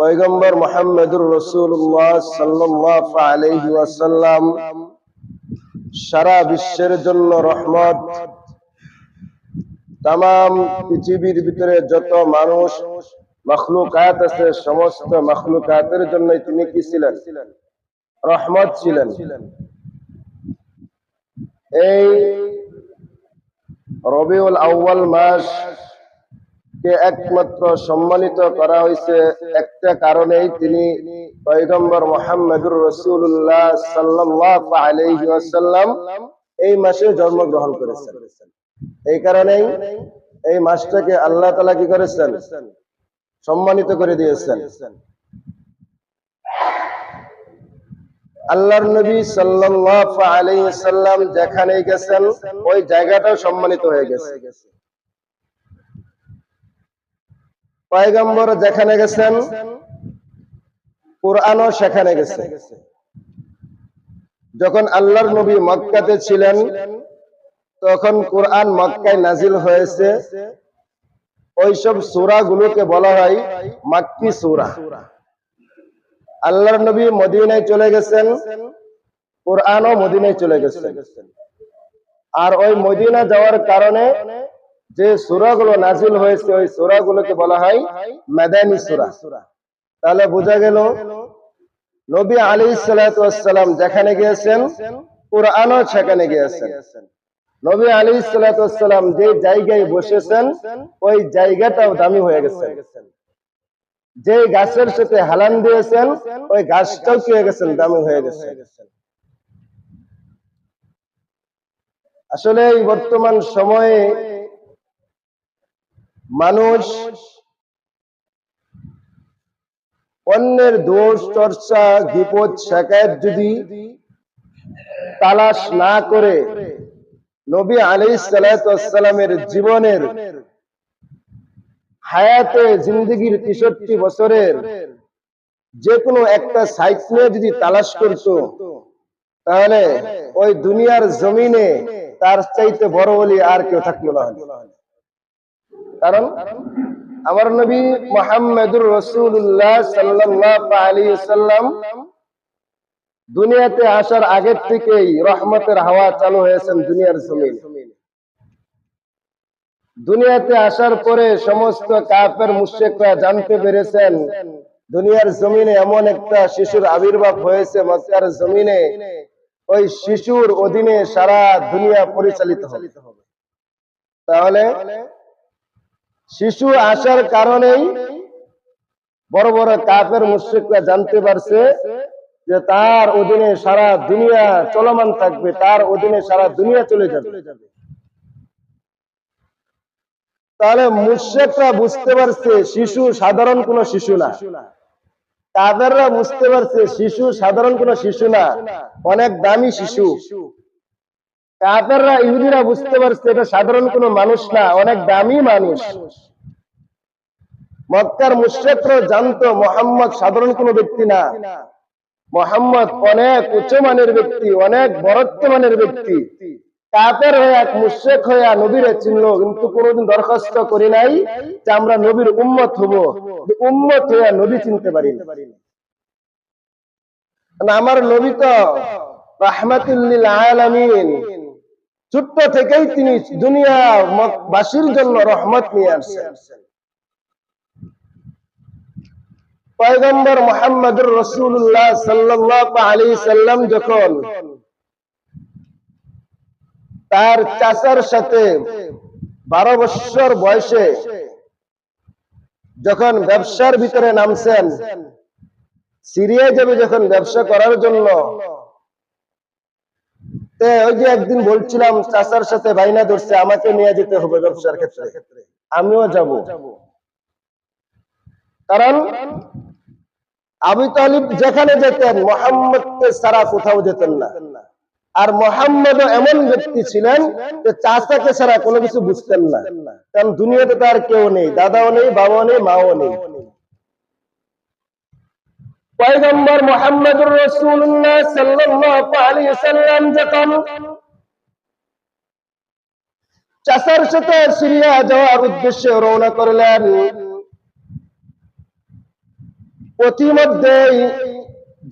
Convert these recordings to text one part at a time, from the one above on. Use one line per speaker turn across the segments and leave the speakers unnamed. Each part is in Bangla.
পয়গম্বর মোহাম্মদুর রসুল্লাহ সাল্লাহ আলহি সারা বিশ্বের জন্য রহমত। তাম পৃথিবীর ভিতরে যত মানুষ, মখলুকাত আছে, সমস্ত মখলুকাতের জন্য তিনি কি ছিলেন? রহমত ছিলেন। এই রবিউল আউ্বাল মাস কে একমাত্র সম্মানিত করা হয়েছে, একটা কারণেই তিনি পয়গম্বর মোহাম্মদুর রসুল্লাহ আসাল্লাম এই মাসে জন্মগ্রহণ করেছেন। এই কারণেই এই মাসটাকে আল্লাহ তালা কি করেছেন? সম্মানিত করে দিয়েছেন। আল্লাহর নবী সাল্লাহ আলাইসাল্লাম যেখানে গেছেন, ওই জায়গাটাও সম্মানিত হয়ে গেছে। পয়গম্বর যেখানে গেছেন, কোরআনও সেখানে গেছে। যখন আল্লাহর নবী মক্কাতে ছিলেন, তখন কোরআন মক্কায় নাজিল হয়েছে। ওইসব সুরা গুলোকে বলা হয় মাক্কি সুরা। আল্লাহর নবী মদিনায় চলে গেছেন, কোরআনও মদিনায় চলে গেছেন। আর ওই মদিনা যাওয়ার কারণে যে সুরাগুলো নাজিল হয়েছে, ওই সুরাগুলোকে বলা হয় মেদানি সুরা। তাহলে বোঝা গেল, নবী আলী সালাম যেখানে গিয়েছেন, কোরআনও সেখানে গিয়েছেন। নবী আলী সালাম যে জায়গায় বসেছেন, ওই জায়গাটাও দামি হয়ে গেছে যে গাছের সাথে হালান দিয়েছেন, ওই গাছটাও কি হয়ে গেছেন, দামি হয়ে গেছে আসলে এই বর্তমান সময়ে মানুষ অন্যের দোষ, চর্চা বিপদ শেখায়ত যদি তালাশ না করে, নবী আলী সালামের জীবনের হায়াতে জিন্দগির তেষট্টি বছরের যে কোনো একটা নিয়ে যদি তালাশ করত, তাহলে ওই দুনিয়ার জমিনে তার চাইতে বড় বলি আর কেউ থাকল না। কারণ আমার নবী মোহাম্মদুর রসুল্লাহ সাল্লাহ আলী সাল্লাম দুনিয়াতে আসার আগের থেকেই রহমতের হাওয়া চালু হয়েছেন দুনিয়ার জমিন। দুনিয়াতে আসার পরে সমস্ত কাপের মুশেকরা জানতে পেরেছেন, দুনিয়ার জমিনে এমন একটা শিশুর আবির্ভাব হয়েছে মক্কার জমিনে ওই শিশুর অধীনে সারা দুনিয়া পরিচালিত হবে। তাহলে শিশু আসার কারণেই বড় বড় কাপের মুশ্রিকরা জানতে পারছে যে তার অধীনে সারা দুনিয়া চলমান থাকবে, তার অধীনে সারা দুনিয়া চলে যাবে। তাহলে মুশ্রিকরা বুঝতে পারছে শিশু সাধারণ কোন শিশু না। কাদেররা বুঝতে পারছে শিশু সাধারণ কোন শিশু না। অনেক দামি শিশু। কাদেররা ইহুদিরা বুঝতে পারছে এটা সাধারণ কোন মানুষ না, অনেক দামি মানুষ। মক্কার মুশ্রেকরা জানতো মোহাম্মদ সাধারণ কোন ব্যক্তি না। মোহাম্মদ অনেক উচ্চ মানের ব্যক্তি, অনেক বরত্ব মানের ব্যক্তি। কাপের হয়ে এক মুশ্রেক হয়ে নবীরে চিনল কিন্তু কোনোদিন দরখাস্ত করি নাই যে আমরা নবীর উম্মত হব। উম্মত হয়ে নবী চিনতে পারি আমার নবী তো রাহমাতুল্লিল আলামিন। ছোট্ট থেকেই তিনি দুনিয়া বাসীর জন্য রহমত নিয়ে আসছেন। পয়গম্বর মোহাম্মদুর রসুল্লাহ সাল্লাহ আলী সাল্লাম যখন তার চাচার সাথে বারো বৎসর বয়সে যখন ব্যবসার ভিতরে নামছেন, সিরিয়ায় যাবে যখন ব্যবসা করার জন্য ওই যে একদিন বলছিলাম, চাচার সাথে বাইনা ধরছে, আমাকে নিয়ে যেতে হবে ব্যবসার ক্ষেত্রে। আমিও যাব। কারণ আবু তালিব যেখানে যেতেন, মোহাম্মদকে ছাড়া কোথাও যেতেন না। আর মোহাম্মদ এমন ব্যক্তি ছিলেন যে চাচাকে ছাড়া কোনো কিছু বুঝতেন না। কারণ দুনিয়াতে তার কেউ নেই, দাদাও নেই, বাবাও নেই, মাও নেই। পয়গম্বর মোহাম্মদুর রসুল্লাহ সাল্লাল্লাহু আলাইহি সাল্লাম যখন চাচার সাথে সিরিয়া যাওয়ার উদ্দেশ্যে রওনা করলেন প্রতিমধ্যেই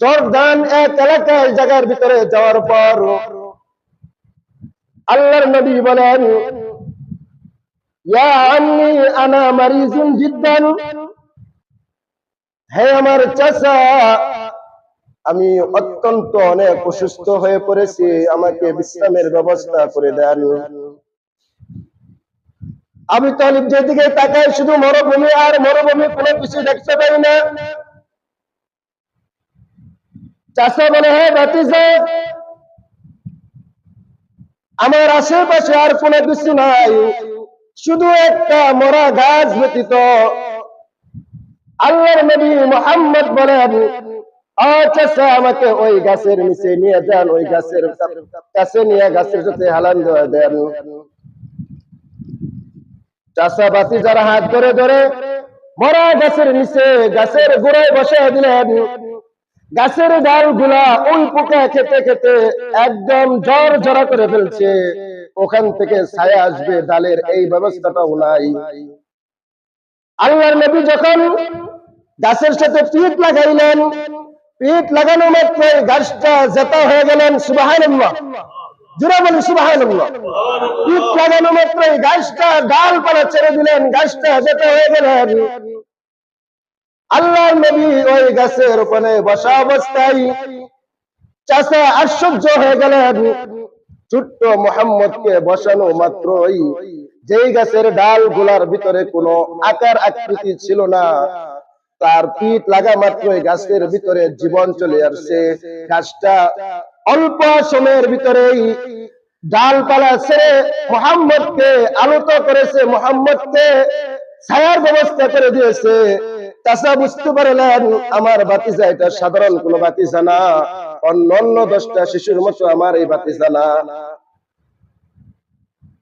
জর্দান এক এলাকায় জায়গার ভিতরে যাওয়ার পর আল্লাহর নবী বলেন, ইয়া আম্মি, আনা মারিজুন জিদ্দান। হে আমার চাচা, আমি অত্যন্ত অনেক অসুস্থ হয়ে পড়েছি, আমাকে বিশ্রামের ব্যবস্থা করে দেন। আমি তলিব যেদিকে তাকাই, শুধু মরুভূমি আর মরুভূমি কোনো কিছু দেখতে পাই না। চাষা বলে হ্যাঁ ভাতিজা, আমার আশেপাশে আর কোনো কিছু নাই, শুধু একটা মরা গাছ ব্যতীত আল্লাহর নবী মোহাম্মদ বলেন আচ্ছা গাছের গোড়ায় বসে দিলেন, গাছের ডালগুলা ওই পোকা খেতে খেতে একদম জ্বর জড়া করে ফেলছে। ওখান থেকে ছায়া আসবে, ডালের এই ব্যবস্থাটাও নাই। আল্লাহর নবী যখন গাছের সাথে পিঠ লাগাইলেন, পিঠ লাগানো মাত্র গাছটা জেতা হয়ে গেলেন সুবাহান গেলেন। আল্লাহর নবী ওই গাছের আশ্চর্য হয়ে ছোট্ট বসানো মাত্রই যেই গাছের ডালগুলার ভিতরে কোনো আকার আকৃতি ছিল না, তার পিঠ লাগা মাত্রই গাছের ভিতরে জীবন চলে আসছে। গাছটা অল্প সময়ের ভিতরেই ডালপালা ছেড়ে মোহাম্মদকে আলোত করেছে, মোহাম্মদকে ছায়ার ব্যবস্থা করে দিয়েছে। চাষা বুঝতে পারলেন, আমার বাতিজা এটা সাধারণ কোন বাতিজা না অন্য অন্য দশটা শিশুর মতো আমার এই বাতিজা না।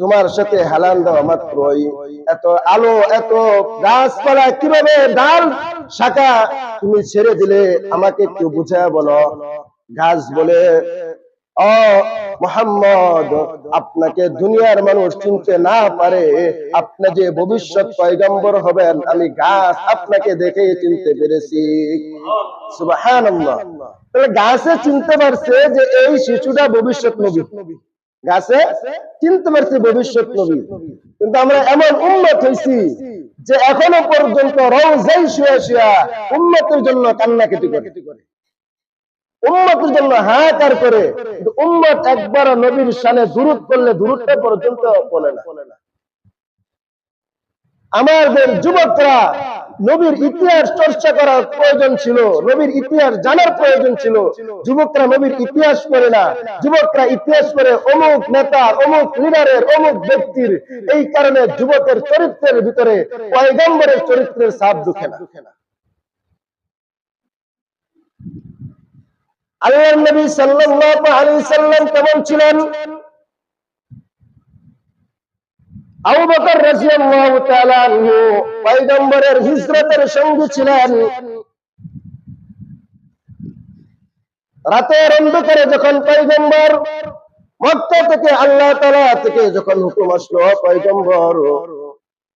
তোমার সাথে হেলান দেওয়া মাত্রই। এত আলো, এত গাছপালা কীভাবে ডাল শাখা তুমি ছেড়ে দিলে? আমাকে একটু বুঝায় বলো। গাছ বলে ও মোহাম্মদ, আপনাকে দুনিয়ার মানুষ চিনতে না পারে। আপনি যে ভবিষ্যৎ পয়গম্বর হবেন, আমি গাছ আপনাকে দেখে চিনতে পেরেছি। তাহলে গাছে চিনতে পারছে যে এই শিশুটা ভবিষ্যৎ নবী। গাছে চিনতে পারছি ভবিষ্যৎ নবী। কিন্তু আমরা এমন উন্নত হয়েছি যে এখনও পর্যন্ত রোজাই শুয়া শুয়া উন্নতির জন্য কান্নাকাটি করে। উন্নতির জন্য হাহাকার করে উন্নত একবার নবীর সানে দূরত করলে দূরত্ব পর্যন্ত বলে না। আমাদের যুবকরা নবীর ইতিহাস চর্চা করার প্রয়োজন ছিল, নবীর ইতিহাস জানার প্রয়োজন ছিল। যুবকরা নবীর ইতিহাস করে না, যুবকরা ইতিহাস করে অমুক নেতার, অমুক লিডারের, অমুক ব্যক্তির। এই কারণে যুবকের চরিত্রের ভিতরে পয়গম্বরের চরিত্রের সাপ দুঃখে না। আল্লাহ নবী সাল্লাম কেমন ছিলেন? হিজরতের ছিলেন। রাতের অন্ধকারে যখন মক্কা থেকে আল্লাহ থেকে যখন হুকুম আসলো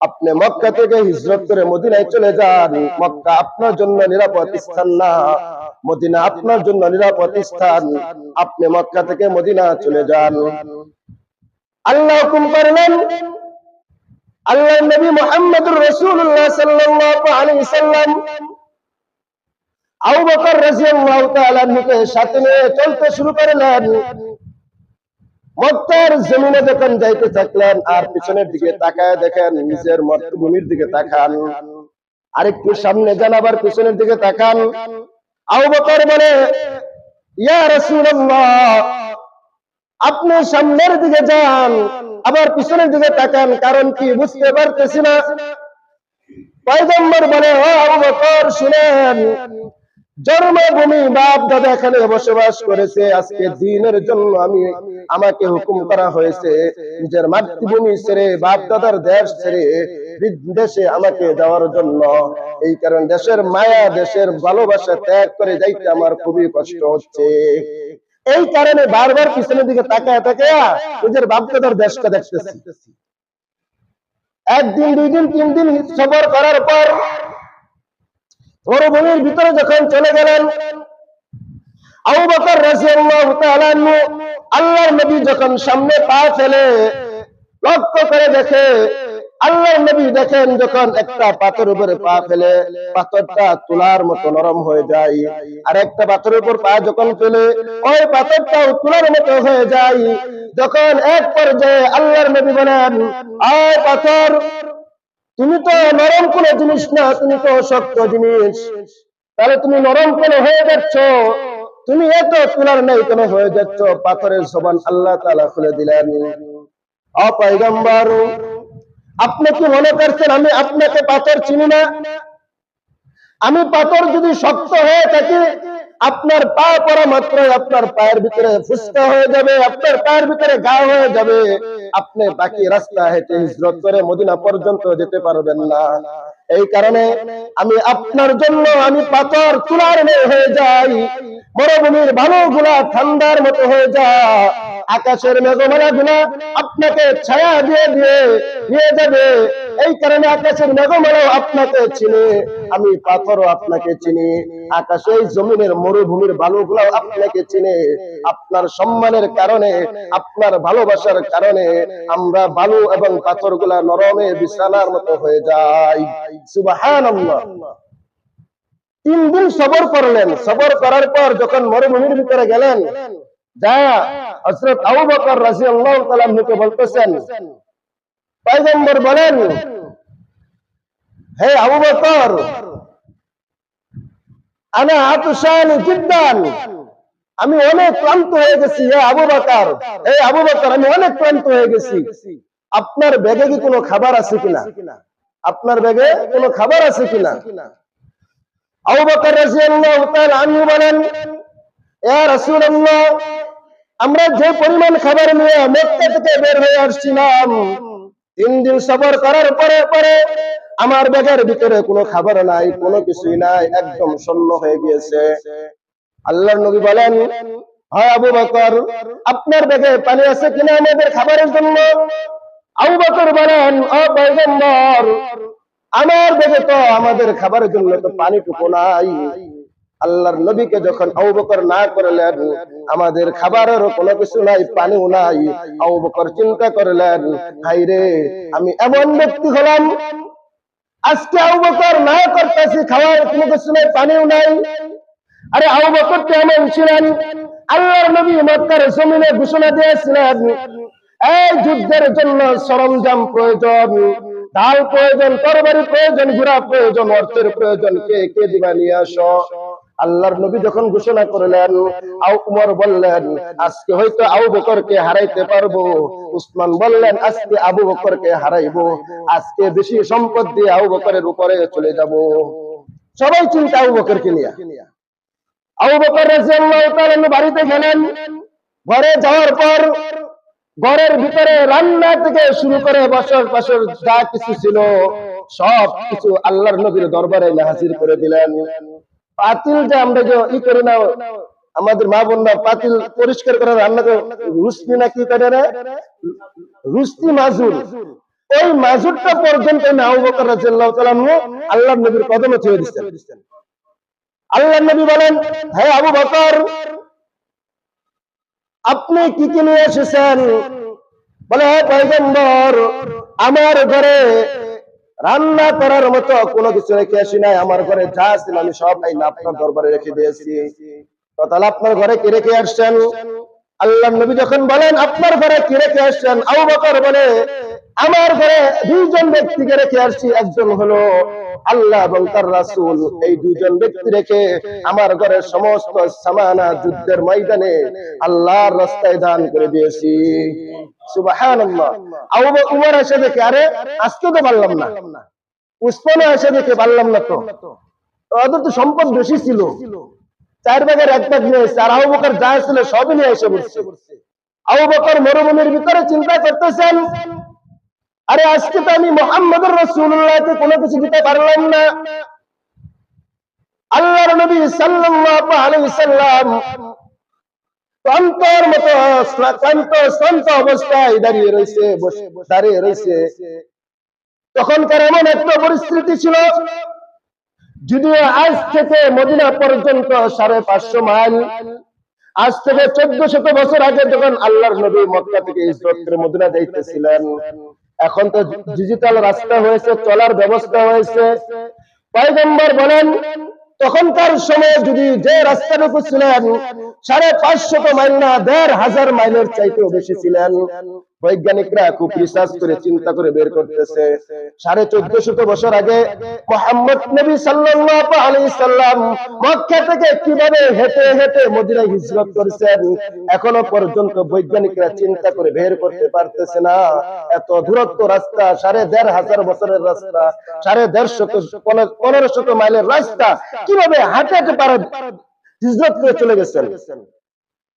আপনি মক্কা থেকে হিজরত করে মদিনায় চলে যান। মক্কা আপনার জন্য নিরাপদ স্থান না। মদিনা আপনার জন্য নিরাপদ স্থান। আপনি মক্কা থেকে মদিনা চলে যান। আল্লাহ হুকুম করলেন আল্লাহ নবী আবু বকর সাথে নিয়ে চলতে শুরু করলেন। জমিনে যখন যাইতে থাকলেন, আর পিছনের দিকে তাকায় দেখেন নিজের মর্তভূমির দিকে তাকান। আরেকটু সামনে যান আবার পিছনের দিকে তাকান। আবু বকর বলে, ইয়া রাসূলুল্লাহ আপনি সামনের দিকে যান, আবার পিছনের দিকে তাকান, কারণ কি বুঝতে পারতেছি না। পয়গম্বর বলে, ও শুনেন, জন্মভূমি বাপ দাদা এখানে বসবাস করেছে, আজকে দিনের জন্য আমি আমাকে হুকুম করা হয়েছে, নিজের মাতৃভূমি ছেড়ে, বাপ দাদার দেশ ছেড়ে বিদেশে আমাকে যাওয়ার জন্য। এই কারণ দেশের মায়া, দেশের ভালোবাসা ত্যাগ করে যাইতে আমার খুবই কষ্ট হচ্ছে। এই কারণে বারবার পিছনের দিকে তাকায় তাকায় নিজের বাপ দাদার দেশটা দেখতেছি। একদিন, দুই দিন, তিন দিন সফর করার পর মরুভূমির ভিতরে যখন চলে গেলেন, আবু আল্লাহর নবী যখন সামনে পা ফেলে লক্ষ্য করে দেখে আল্লাহর নবী দেখেন যখন একটা পাথর উপরে পা ফেলে, পাথরটা তুলার মতো নরম হয়ে যায়। আর একটা পাথরের উপর পা যখন ফেলে, ওই পাথরটা তুলার মতো হয়ে যায়। যখন এক পর্যায়ে আল্লাহর নবী বলেন, আয় পাথর, তুমি তো নরম কোনো জিনিস না, তুমি তো শক্ত জিনিস। তাহলে তুমি নরম কেন হয়ে যাচ্ছ? তুমি এত তুলার নেই কেন হয়ে যাচ্ছ? পাথরের সমান আল্লাহ তালা খুলে দিলেন। অপাইগম্বর আপনি কি মনে করছেন আমি আপনাকে পাথর চিনি না? আমি পাথর যদি শক্ত হয়ে থাকি, আপনার পা পড়া মাত্র আপনার পায়ের ভিতরে ফুসকা হয়ে যাবে, আপনার পায়ের ভিতরে গা হয়ে যাবে। আপনি বাকি রাস্তা হেঁটে হিজরত করে মদিনা পর্যন্ত যেতে পারবেন না। এই কারণে আমি আপনার জন্য আমি পাথর তুলার মেয়ে হয়ে যাই। মরুভূমির ভালো গুলা ঠান্ডার মতো হয়ে যা। আকাশের মেঘমালা গুলা আপনাকে ছায়া দিয়ে দিয়ে নিয়ে যাবে। এই কারণে আকাশের মেঘমালাও আপনাকে চিনে। আমি পাথরও আপনাকে চিনি, আকাশে জমিনের মরুভূমির বালুগুলাও আপনাকে চিনে। আপনার সম্মানের কারণে, আপনার ভালোবাসার কারণে আমরা বালু এবং পাথরগুলা নরমে বিছানার মতো হয়ে যাই। সুবহানাল্লাহ। তিন দিন সবর করলেন। সবর করার পর যখন মরুভূমির ভিতরে গেলেন, যা বলতেছেন বলেন হে আবু বকর, আনা আতশান জিদ্দান। আমি অনেক ক্লান্ত হয়ে গেছি, হে আবু বকর। হে আবু বকর, আমি অনেক ক্লান্ত হয়ে গেছি। আপনার ব্যাগে কি কোনো খাবার আছে কিনা? আপনার ব্যাগে কোনো খাবার আছে কিনা? আবু বকর রাদিয়াল্লাহু তাআলা আনহু বলেন ইয়া রাসূলুল্লাহ, আমরা যে পরিমাণ খাবার নিয়ে মক্কা থেকে বের হয়ে আসছিলাম, তিন দিন সফর করার পরে পরে আমার ব্যাগের ভিতরে কোনো খাবার নাই, কোনো কিছুই নাই, একদম শূন্য হয়ে গিয়েছে। আল্লাহর নবী বলেন, হয় আবু বকর, আপনার ব্যাগে পানি আছে কিনা আমাদের খাবারের জন্য? আবু বকর বলেন, ও পয়গম্বর, আমার ব্যাগে তো আমাদের খাবারের জন্য তো পানিটুকু নাই। আল্লাহর নবীকে যখন আবু বকর না করলেন, আমাদের খাবারেরও কোনো কিছু নাই, পানিও নাই। আবু বকর চিন্তা করলেন হাই রে আমি এমন ব্যক্তি হলাম আজকে আউ বকর না করতেছি খাওয়ার কোনো কিছু নেই, পানিও নাই। আরে আউ বকর তো এমন ছিলেন, আল্লাহর নবী মক্কার জমিনে ঘোষণা দিয়েছিলেন, এই যুদ্ধের জন্য সরঞ্জাম প্রয়োজন, ডাল প্রয়োজন, তরবারি প্রয়োজন, ঘোড়া প্রয়োজন, অর্থের প্রয়োজন, কে কে দিবা নিয়ে আসো? আল্লাহর নবী যখন ঘোষণা করলেন, আউ উমর বললেন, আজকে হয়তো আবু বকরকে হারাইতে পারব। উসমান বললেন, আজকে আবু বকরকে হারাইবো। আজকে বেশি সম্পদ দিয়ে আবু বকরের উপরে চলে যাব। সবাই চিন্তা আবু বকরকে নিয়ে। আবু বকর রাদিয়াল্লাহু তাআলা বাড়িতে গেলেন। ঘরে যাওয়ার পর ঘরের ভিতরে রান্না থেকে শুরু করে বছর বছর যা কিছু ছিল সব কিছু আল্লাহর নবীর দরবারে হাজির করে দিলেন। পাতিল যে আমরা যে ই করি না, আমাদের মা বোনরা পাতিল পরিষ্কার করে রান্না করে রুস্তি না কি করে রুস্তি মাজুর। ওই মাজুরটা পর্যন্ত নাও আল্লাহর নবীর কদমে ছেড়ে দিচ্ছেন। আল্লাহর নবী বলেন, হে আবু বকর, আপনি কি কি নিয়ে এসেছেন? বলে, হে পয়গম্বর, আমার ঘরে রান্না করার মতো কোনো কিছু রেখে আসি নাই। আমার ঘরে যা ছিল আমি সব আপনার দরবারে রেখে দিয়েছি। তাহলে আপনার ঘরে কি রেখে আসছেন? আল্লাহ নবী যখন বলেন, আপনার ঘরে কি রেখে আসছেন? আবু বলে, আমার ঘরে দুইজন ব্যক্তিকে রেখে আসছি, একজন হলো আল্লাহ এবং তার রাসূল। এই দুইজন ব্যক্তি রেখে আমার ঘরের সমস্ত সামানা যুদ্ধের ময়দানে আল্লাহর রাস্তায় দান করে দিয়েছি। সুবহানাল্লাহ। উমর এসে দেখে, আরে, আজকে তো পারলাম না। উসমানও এসে দেখে, পারলাম না তো ওদের তো সম্পদ বেশি ছিল। চার ভাগের এক ভাগ নিয়ে এসছে। আর আবু বকর যা ছিল সবই নিয়ে এসে বসছে আবু বকর মরুভূমির ভিতরে চিন্তা করতেছেন, আরে আজকে তো আমি মোহাম্মদ রসুল্লাহকে কোনো কিছু দিতে পারলাম না। আল্লাহর নবী সাল্লাম ক্লান্তর মতো ক্লান্ত শ্রান্ত অবস্থায় দাঁড়িয়ে রয়েছে দাঁড়িয়ে রয়েছে। তখনকার এমন একটা পরিস্থিতি ছিল যদিও আজ থেকে মদিনা পর্যন্ত সাড়ে পাঁচশো মাইল, আজ থেকে চোদ্দ শত বছর আগে যখন আল্লাহর নবী মক্কা থেকে ইসরত মদিনা যাইতেছিলেন, এখন তো ডিজিটাল রাস্তা হয়েছে, চলার ব্যবস্থা হয়েছে। পয়গম্বর বলেন, তখনকার সময় যদি যে রাস্তাটুকু ছিলেন, সাড়ে পাঁচশত মাইল না, দেড় হাজার মাইলের চাইতেও বেশি ছিলেন। বৈজ্ঞানিকরা খুব রিসার্চ করে, চিন্তা করে বের করতেছে। সাড়ে চোদ্দ শত বছর আগে মোহাম্মদ নবী সাল্লাম মক্কা থেকে কীভাবে হেঁটে হেঁটে মদিনায় হিজরত করেছেন, এখনও পর্যন্ত বৈজ্ঞানিকরা চিন্তা করে বের করতে পারতেছে না। এত দূরত্ব রাস্তা, সাড়ে দেড় হাজার বছরের রাস্তা, সাড়ে দেড় শত পনেরো শত মাইলের রাস্তা, কীভাবে হাঁটে হাঁটে পারে হিজরত করে চলে গেছেন?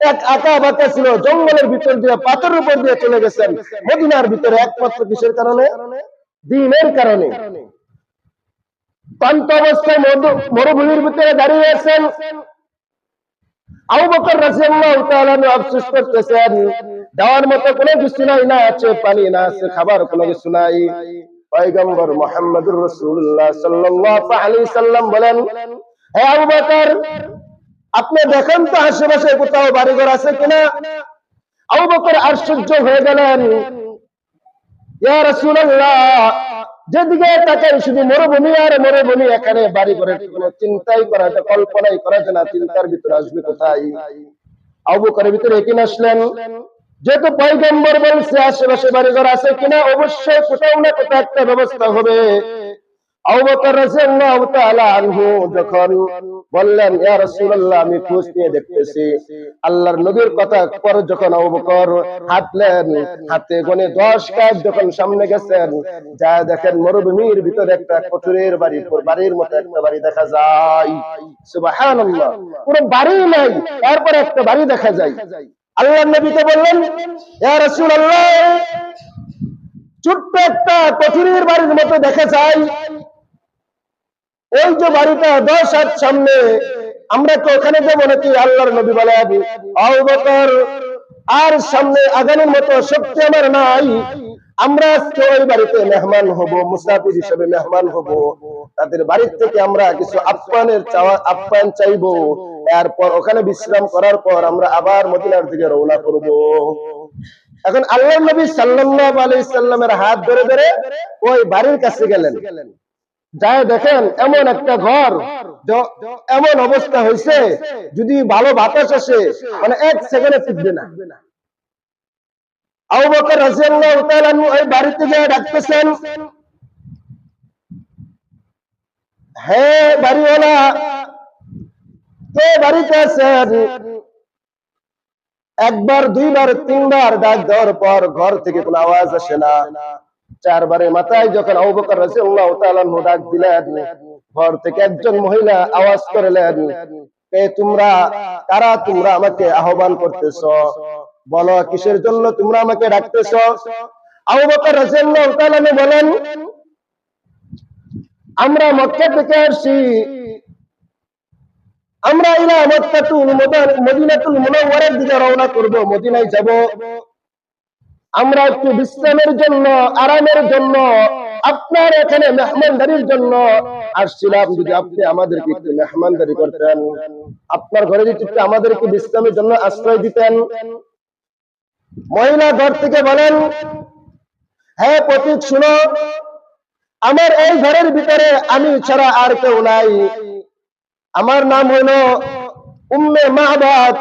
এক আঁকা বাঁকা ছিল, জঙ্গলের ভিতর দিয়ে, পাথরের উপর দিয়ে চলে গেছেন। মদিনার ভিতরে একমাত্র কিসের কারণে? দিনের কারণে। পান্ত অবস্থায় মরুভূমির ভিতরে দাঁড়িয়ে আছেন। কোনো কিছু নাই, না খাবার, কোনো সাল্লাম বলেন আপনি দেখেন তো আশেপাশে কোথাও বাড়িঘর আছে কিনা? আবু বকর আশ্চর্য হয়ে গেলেন। যেদিকে তাকাই শুধু মরুভূমি আর মরুভূমি, এখানে বাড়ি করে কোনো চিন্তাই করা যায়, কল্পনাই করা যায় না, চিন্তার ভিতরে আসবে কোথায়? আবু বকরের ভিতরে একিন আসলেন, যেহেতু পয়গম্বর বলছে, আশেপাশে বাড়িঘর আছে কিনা, অবশ্যই কোথাও না কোথাও একটা ব্যবস্থা হবে। আবু বকর রাদিয়াল্লাহু তাআলা আনহু যখন বললেন আমি খোঁজ নিয়ে দেখতেছি। আল্লাহর নবীর কথা পর যখন আবু হাঁটলেন, হাতে গনে 10 কাজ যখন সামনে গেছেন, যা দেখেন মরুভূমির ভিতরে একটা কঠোরের বাড়ি বাড়ির মতো একটা বাড়ি দেখা যায়। সুবহানাল্লাহ, পুরো বাড়ি নাই, তারপর একটা বাড়ি দেখা যায়। আল্লাহর নবীকে বললেন ছোট্ট একটা কঠোরের বাড়ির মতো দেখা যায়। ওই যে বাড়িটা দশ হাত সামনে, আমরা তো ওখানে যাব নাকি আল্লাহর নবী বলে আবু? আবু বকর, আর সামনে আগানোর মতো শক্তি আমার নাই। আমরা আজকে ওই বাড়িতে মেহমান হব, মুসাফির হিসেবে মেহমান হব। তাদের বাড়ির থেকে আমরা কিছু আপ্যায়নের চাওয়া, আপ্যায়ন চাইব। এরপর ওখানে বিশ্রাম করার পর আমরা আবার মদিনার দিকে রওনা করব। এখন আল্লাহ নবী সাল্লাল্লাহু আলাইহি সাল্লামের হাত ধরে ধরে ওই বাড়ির কাছে গেলেন। যায় দেখেন, এমন একটা ঘর এমন অবস্থা হয়েছে, যদি ভালো বাতাস আসে মানে এক সেকেন্ডে টিকবে না। একবার, দুইবার, তিনবার ডাক দেওয়ার পর ঘর থেকে কোনো আওয়াজ আসে না। চারবারের মাথায় যখন আবু বকর রাদিয়াল্লাহু তাআলা ডাক দিলেন ঘর থেকে একজন মহিলা আওয়াজ করলেন এ তোমরা, কারা তোমরা আমাকে আহ্বান করতেছ? বলো, কিসের জন্য তোমরা আমাকে ডাকতেছ? বলেন, আমরা মক্কা থেকে আসছি। আমরা ইলা মক্কাতুল মুদার- মদিনাতুল মুনাওয়ারার দিকে রওনা করব, মদিনায় যাব। আমরা একটু বিশ্রামের জন্য, আরামের জন্য, আপনার এখানে মেহমানদারির জন্য আসছিলাম। যদি আপনি আমাদেরকে একটু মেহমানদারি করতেন, আপনার ঘরে যদি একটু আমাদেরকে বিশ্রামের জন্য আশ্রয় দিতেন। মহিলা ঘর থেকে বলেন হ্যাঁ প্রতীক, শুনো, আমার এই ঘরের ভিতরে আমি ছাড়া আর কেউ নাই। আমার নাম হলো উম্মে মাহবাদ।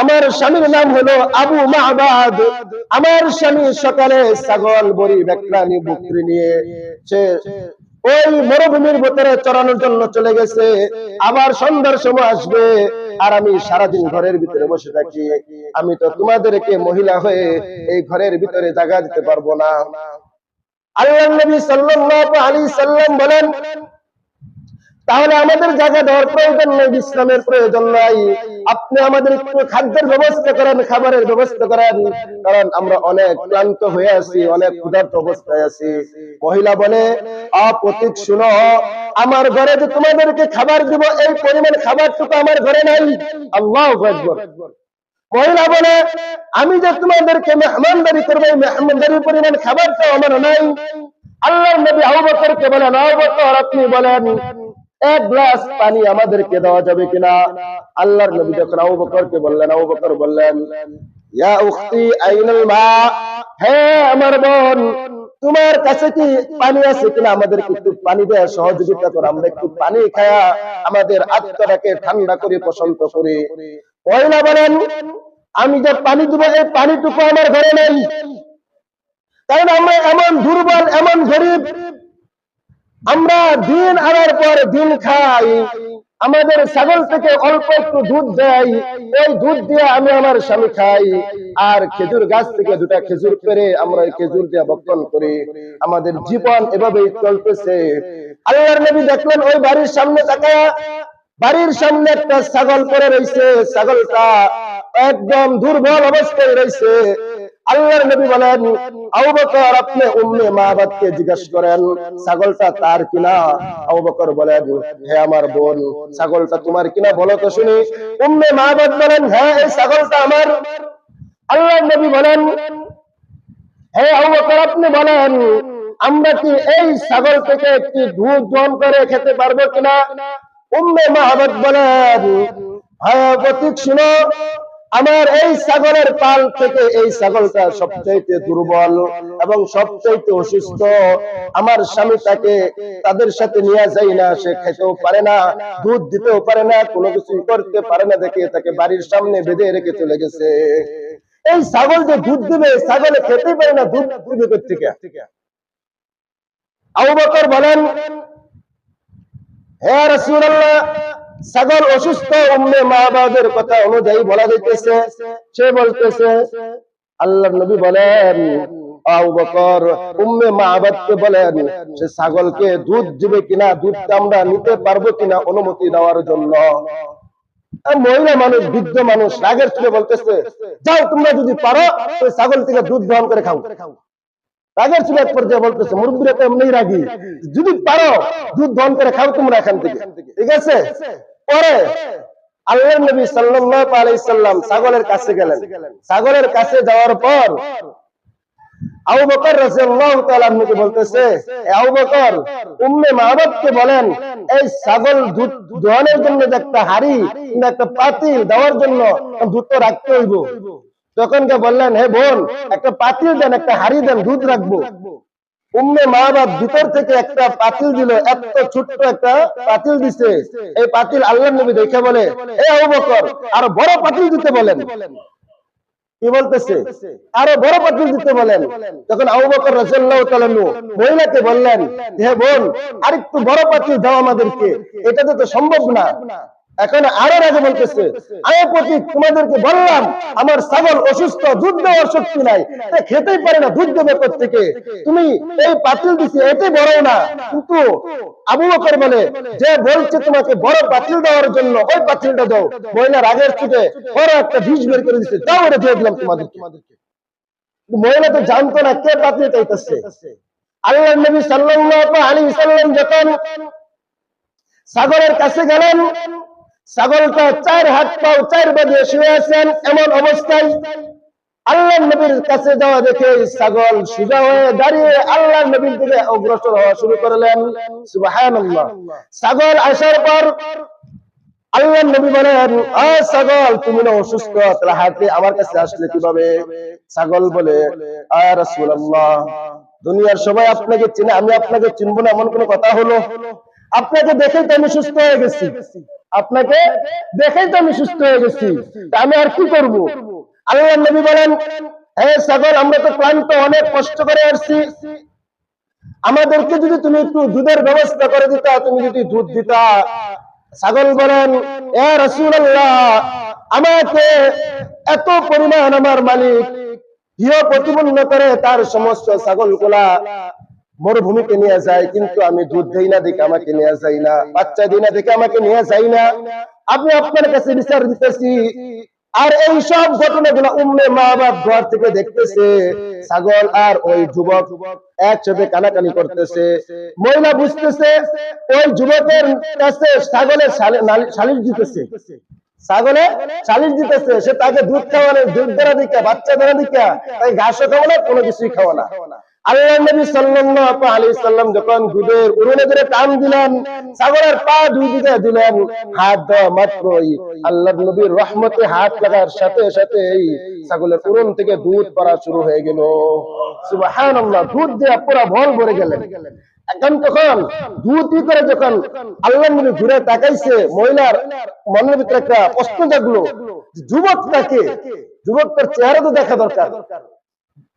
আমার স্বামীর নাম হলো আবু মাহবাদ। আমার স্বামী সকালে ছাগল, বড়ি, বেকরানি, বকরি নিয়ে সে ওই মরুভূমির ভিতরে চড়ানোর জন্য চলে গেছে। আবার সন্ধ্যার সময় আসবে আর আমি সারাদিন ঘরের ভিতরে বসে থাকি। আমি তো তোমাদেরকে মহিলা হয়ে এই ঘরের ভিতরে জাগা দিতে পারব না। আল্লাহ নবী সাল্লাল্লাহু আলাইহি সাল্লাম বলেন তাহলে আমাদের জায়গা দেওয়ার প্রয়োজন নেই, বিশ্রামের প্রয়োজন নাই। আপনি আমাদের একটু খাদ্যের ব্যবস্থা করেন, খাবারের ব্যবস্থা করেন। কারণ আমরা অনেক ক্লান্ত হয়ে আছি, অনেক ক্ষুধার্ত অবস্থায় আছি। মহিলা বলে আপতিক শুনো, আমার ঘরে যে তোমাদেরকে খাবার দিব, এই পরিমাণ খাবারটুকু আমার ঘরে নাই। আল্লাহ মহিলা বলে, আমি যে তোমাদেরকে মেহমানদারি করব মেহমানদারির পরিমাণ খাবারটা আমার নাই। আল্লাহর নবী বকরকে বলেন, আবু বকর, আপনি বলেন এক গ্লাস পানি আমাদেরকে দেওয়া যাবে কিনা? আল্লাহর নবী যখন আবু বকরকে বললেন, আবু বকর বললেন, ইয়া উখতি আইনাল মা, হে আমার বোন, তোমার কাছে কি পানি আছে কিনা? আমাদেরকে একটু পানি দেওয়ার সহযোগিতা করো। আমরা একটু পানি খায়া আমাদের আত্মাটাকে ঠান্ডা করে পছন্দ করি। মহিলা বলেন, আমি যে পানি দিব, এই পানিটুকু আমার ঘরে নেই। কারণ আমরা এমন দুর্বল, এমন গরিব আমরা দিন আনার পর দিন খাই। আমাদের ছাগল থেকে অল্প একটু দুধ দেয়। ওই দুধ দিয়ে আমি আমার স্বামী খাই। আর খেজুর গাছ থেকে দুটা খেজুর পেরে আমরা খেজুর দিয়ে বক্ষণ করি। আমাদের জীবন এভাবেই চলতেছে। আল্লাহর নবী দেখলেন ওই বাড়ির সামনে তাকায়া বাড়ির সামনে একটা ছাগল পরে রয়েছে ছাগলটা একদম দুর্বল অবস্থায় রয়েছে আল্লাহর নবী বলেন, আবু বকর, আপনি উম্মে মাহবাদকে জিজ্ঞেস করেন, ছাগলটা তার কিনা? আবু বকর বলেন, হে আমার বোন, ছাগলটা তোমার কিনা বলো তো শুনি। উম্মে মাহবাদ বলেন হ্যাঁ এই ছাগলটা আমার। আল্লাহর নবী বলেন, হে আবু বকর, আপনি বলেন, আমরা কি এই ছাগল থেকে একটি দুধ দহন করে খেতে পারব কিনা? আমার এই ছাগলের পাল থেকে এই ছাগলটা সবচাইতে দুর্বল এবং সবচাইতে অসুস্থ। আমার স্বামী তাকে তাদের সাথে নিয়ে যাই না, সে খেতেও পারে না, দুধ দিতেও পারে না, কোনো কিছুই করতে পারে না দেখে তাকে বাড়ির সামনে বেঁধে রেখে চলে গেছে। এই ছাগল যে দুধ দিবে, ছাগলে খেতেই পারে না, দুধ দিবে থেকে বলেন হে অসুস্থ উম্মে মাহবাদের কথা অনুযায়ী বলা যাইতেছে। সে বলতেছে আল্লাহ নবী বলেন উম্মে বলেন, সে দুধ দিবে কিনা, দুধটা আমরা নিতে পারব কিনা অনুমতি দেওয়ার জন্য। মহিলা মানুষ, বৃদ্ধ মানুষ বলতেছে, যাও তোমরা যদি পারো ছাগল থেকে দুধ গ্রহণ করে খাও। রাগের চুলে এক পর্যায়ে বলতেছে, মুরব্বীরা তো এমনি রাগি। যদি পারো, দুধ দহন করে খাও তোমরা এখান থেকে। ঠিক আছে? পরে আল্লাহ নবী সাল্লাল্লাহু আলাইহি সাল্লাম ছাগলের কাছে গেলেন। ছাগলের কাছে যাওয়ার পর আবু বকর রাদিয়াল্লাহু তাআলা বলতেছে, এ আবু বকর, উম্মে মাহবাবকে বলেন, এই ছাগল দুধ দোহানোর জন্য একটা হাড়ি একটা পাতিল দেওয়ার জন্য দুধ তো রাখতে হইব। তখন কে বললেন, হে বোন, একটা পাতিল দেন, একটা হাড়ি দেন, দুধ রাখব। উম্মে মা বাপ ভিতর থেকে একটা পাতিল দিল, এত ছোট্ট একটা পাতিল দিছে। এই পাতিল আল্লাহ নবী দেখে বলে, এ বকর, আরও বড় পাতিল দিতে বলেন। কি বলতেছে? আরও বড় পাতিল দিতে বলেন। তখন আবু বকর রাদিয়াল্লাহু তাআলা মহিলাকে বললেন, হে বোন, আরেকটু বড় পাতিল দাও আমাদেরকে। এটাতে তো সম্ভব না। এখন আরও আগে বলতেছে আমি প্রতীক তোমাদেরকে বললাম, আমার ছাগল অসুস্থ, দুধ দেওয়ার শক্তি নাই। খেতেই পারে না দুধ দেবে থেকে তুমি এই পাতিল দিছি, এতে বড় না। কিন্তু আবু বকর বলে, যে বলছে তোমাকে বড় পাতিল দেওয়ার জন্য, ওই পাতিলটা দাও। মহিলা রাগের ছুটে বড় একটা বিষ বের করে দিচ্ছে তাও এটা দিয়ে দিলাম তোমাদেরকে। মহিলা তো জানতো না কে পাতিল চাইতেছে। আল্লাহ নবী সাল্লাল্লাহু আলাইহি সাল্লাম যখন সাগরের কাছে গেলেন ছাগলটা চার হাত পাও চার বাজে শুয়ে আছেন, এমন অবস্থায় আল্লাহ নবীর কাছে যাওয়া দেখে ছাগল সোজা হয়ে দাঁড়িয়ে আল্লাহ নবীর দিকে অগ্রসর হওয়া শুরু করলেন। ছাগল আসার পর আল্লাহ নবী বলেন ছাগল, তুমি না অসুস্থ, তাহলে হাতে আমার কাছে আসলে কীভাবে? ছাগল বলে, আ দুনিয়ার সবাই আপনাকে চিনে, আমি আপনাকে চিনবো না, এমন কোন কথা হলো? আপনাকে দেখেই তো আমি সুস্থ হয়ে গেছি। আপনাকে দেখেই তো আমি সুস্থ হয়ে গেছি। আমি আর কি করব? আল্লাহ নবী বলেন, হে সাগর আমরা তো ক্লান্ত, অনেক কষ্ট করে আসছি। আমাদেরকে যদি তুমি একটু দুধের ব্যবস্থা করে দিতা, তুমি যদি দুধ দিতা। ছাগল বলেন, এ রাসূলুল্লাহ, আমাকে এত পরিমাণ আমার মালিক গৃহ প্রতিপন্ন করে তার সমস্ত ছাগলগুলা মরুভূমিতে নিয়ে যায়, কিন্তু আমি দুধ দেই না, দেখে আমাকে নিয়ে যাই না। বাচ্চা দিই না, দেখে আমাকে নিয়ে যাই না। আমি আপনার কাছে বিচার দিতেছি। আর এই সব ঘটনাগুলো উম্মে মা বাপ ঘর থেকে দেখতেছে। ছাগল আর ওই যুবক একসাথে কানাকানি করতেছে। মহিলা বুঝতেছে, ওই যুবকের কাছে ছাগলের শালিশ দিতেছে। ছাগলে শালিশ দিতেছে, সে তাকে দুধ খাওয়ানো দুধ দেওয়া দিকা, বাচ্চা দেওয়া দিকা, তাই ঘাসও খাওয়া না কোনো কিছুই খাওয়া না। দুধ ভরে গেলেন। এখন তখন যখন আল্লাহ নবী ঘুরে তাকাইছে, মহিলার মনের ভিতরে একটা প্রশ্ন জাগলো যে যুবকটাকে, যুবকটার চেহারা তো দেখা দরকার।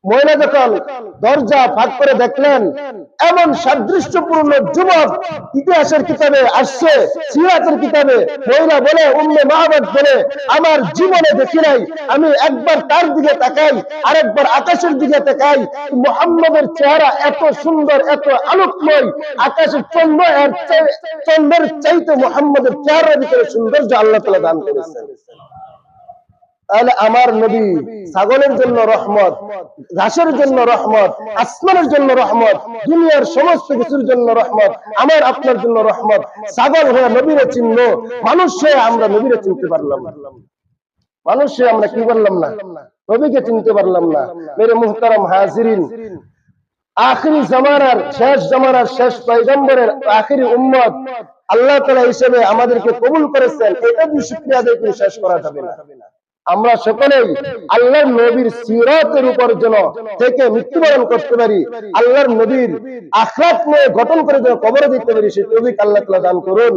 মহিলা যখন দরজা ফাঁক করে দেখলেন, এমন সাদৃশ্যপূর্ণ যুবক ইতিহাসের কিতাবে আসছে, সিরাতের কিতাবে। মহিলা বলে, উম্মে মাহবত বলে, আমার জীবনে দেখি নাই, আমি একবার তার দিকে তাকাই, আরেকবার আকাশের দিকে তাকাই। মোহাম্মদের চেহারা এত সুন্দর, এত আলোকময়, আকাশের চন্দ্র চেয়ে- চন্দ্রের চাইতে মোহাম্মদের চেহারার ভিতরে সৌন্দর্য আল্লাহ তালা দান করেছেন। তাহলে আমার নবী ছাগলের জন্য রহমত, ঘাসের জন্য রহমত, আসমানের জন্য রহমত, দুনিয়ার সমস্ত কিছুর জন্য রহমত, আমার আপনার জন্য রহমত। ছাগল হয়ে নবীরে চিহ্ন মানুষ হয়ে আমরা নবীরে চিনতে পারলাম মানুষ হয়ে আমরা কি পারলাম না? নবীকে চিনতে পারলাম না। মেরে মুহতারাম হাজিরিন, আখিরি জামানার শেষ জামানার শেষ পয়গম্বরের আখিরি উম্মত আল্লাহ তালা হিসেবে আমাদেরকে কবুল করেছেন। এটা দিয়ে শুক্রিয়া দিয়ে শেষ করা যাবে না। আমরা সকলেই আল্লাহর নবীর সিরাতের উপর যেন থেকে মৃত্যুবরণ করতে পারি, আল্লাহর নবীর আখরাত নিয়ে গঠন করে যেন কবর দিতে পারি, সেই তৌফিক আল্লাহ দান করুন।